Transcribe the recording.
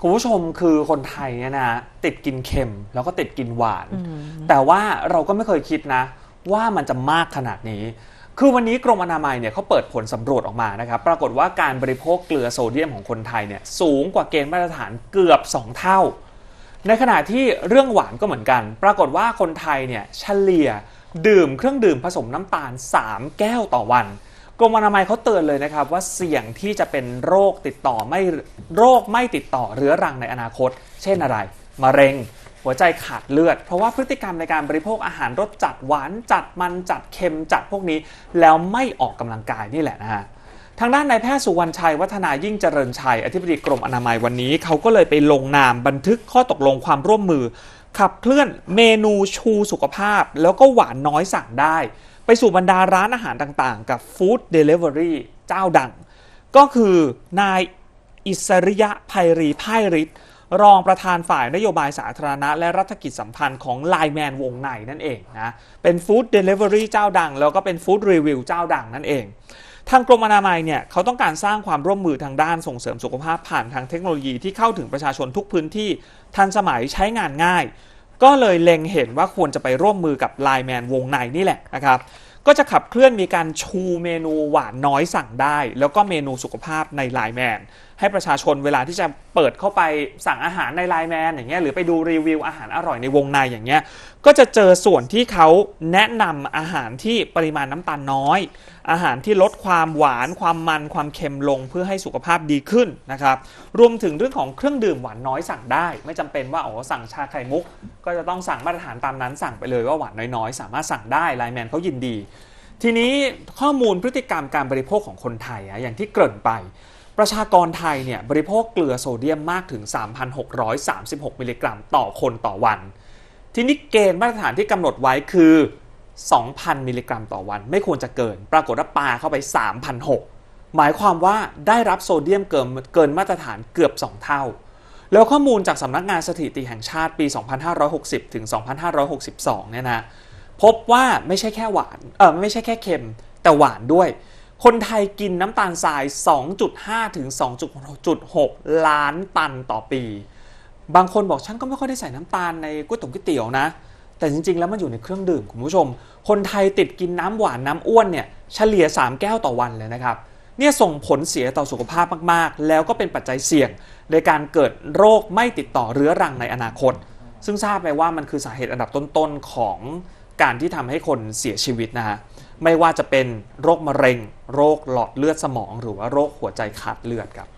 คุณผู้ชมคือคนไทยเนี่ยนะติดกินเค็มแล้วก็ติดกินหวาน แต่ว่าเราก็ไม่เคยคิดนะ ว่ามันจะมากขนาดนี้ คือวันนี้กรมอนามัยเนี่ยเขาเปิดผลสำรวจออกมานะครับปรากฏว่าการบริโภคเกลือโซเดียมของคนไทยเนี่ยสูงกว่าเกณฑ์มาตรฐานเกือบ 2 เท่า ในขณะที่เรื่องหวานก็เหมือนกัน ปรากฏว่าคนไทยเนี่ยเฉลี่ยดื่มเครื่องดื่มผสมน้ำตาล 3 แก้วต่อวัน กรมอนามัยเขาเตือนเลยนะครับว่าเสี่ยงที่จะเป็นโรคติดต่อไม่โรคไม่ติดต่อเรื้อรังในอนาคต เช่นอะไรมะเร็ง หัวใจขาดเลือด เพราะว่าพฤติกรรมในการบริโภคอาหารรสจัดหวานจัดมันจัดเค็มจัดพวกนี้ แล้วไม่ออกกำลังกายนี่แหละนะฮะทางด้านนายแพทย์สุวรรณชัย วัฒนายิ่งเจริญชัย อธิบดีกรมอนามัยวันนี้ เขาก็เลยไปลงนามบันทึกข้อตกลงความร่วมมือ ขับเคลื่อนเมนูชูสุขภาพ แล้วก็หวานน้อยสั่งได้ ไปสู่บรรดาร้านอาหารต่างๆ กับฟู้ดเดลิเวอรี่เจ้าดัง ก็คือนายอิสริยะไพรีไพริตรองประธานฝ่ายนโยบายสาธารณะ และรัฐกิจสัมพันธ์ของไลแมนวงในนั่นเองนะ เป็นฟู้ดเดลิเวอรี่เจ้าดัง แล้วก็เป็นฟู้ดรีวิวเจ้าดังนั่นเอง ทางกรมอนามัยเนี่ยเขาต้องการสร้างความร่วมมือทางด้านส่งเสริมสุขภาพผ่านทางเทคโนโลยีที่เข้าถึงประชาชนทุกพื้นที่ทันสมัยใช้งานง่าย ก็เลยเล็งเห็นว่าควรจะไปร่วมมือกับไลแมนวงในนี่แหละนะครับ ก็จะขับเคลื่อนมีการชูเมนูหวานน้อยสั่งได้ แล้วก็เมนูสุขภาพในไลแมนให้ประชาชนเวลาที่จะเปิดเข้าไปสั่งอาหารในไลแมนอย่างเงี้ยหรือไปดูรีวิวอาหารอร่อยในวงในอย่างเงี้ยก็จะเจอส่วนที่เขาแนะนำอาหารที่ปริมาณน้ำตาลน้อย อาหารที่ลดความหวานความมันความเค็มลงเพื่อให้สุขภาพดีขึ้นนะครับรวมถึงเรื่องของเครื่องดื่มหวานน้อยสั่งได้ ไม่จำเป็นว่าอ๋อสั่งชาไข่มุก ก็จะต้องสั่งมาตรฐานตามนั้นสั่งไปเลยว่าหวานน้อยๆ สามารถสั่งได้ไลแมนเขายินดี ทีนี้ข้อมูลพฤติกรรมการบริโภคของคนไทยอะอย่างที่เกริ่นไป ประชากรไทยเนี่ยบริโภคเกลือโซเดียมมากถึง 3,636 มิลลิกรัมต่อคนต่อวัน ทีนี้เกณฑ์มาตรฐานที่กำหนดไว้คือ 2,000 มิลลิกรัมต่อวัน ไม่ควรจะเกิน ปรากฏว่าปาเข้าไป 3,600 หมายความว่าได้รับโซเดียมเกินเกินมาตรฐานเกือบ 2 เท่า แล้วข้อมูลจากสำนักงานสถิติแห่งชาติปี 2560 ถึง 2562 เนี่ยนะ พบว่าไม่ใช่แค่หวานเออไม่ใช่แค่เค็ม แต่หวานด้วย คนไทยกินน้ำตาลทราย 2.5 ถึง 2.6 ล้านตันต่อปี บางคนบอกฉันก็ไม่ค่อยได้ใส่น้ำตาลในก๋วยเตี๋ยวก๋วยเตี๋ยวนะ แต่จริงๆ แล้วมันอยู่ในเครื่องดื่มคุณผู้ชม คนไทยติดกินน้ำหวานน้ำอ้วนเนี่ยเฉลี่ย 3 แก้วต่อวันเลยนะครับเนี่ยส่งผลเสียต่อสุขภาพมากๆ แล้วก็เป็นปัจจัยเสี่ยง ในการเกิดโรคไม่ติดต่อเรื้อรังในอนาคต ซึ่งทราบไหมว่ามันคือสาเหตุอันดับต้นๆของ การที่ทำให้คนเสียชีวิตนะฮะไม่ว่าจะเป็นโรคมะเร็ง โรคหลอดเลือดสมอง หรือว่าโรคหัวใจขาดเลือดครับ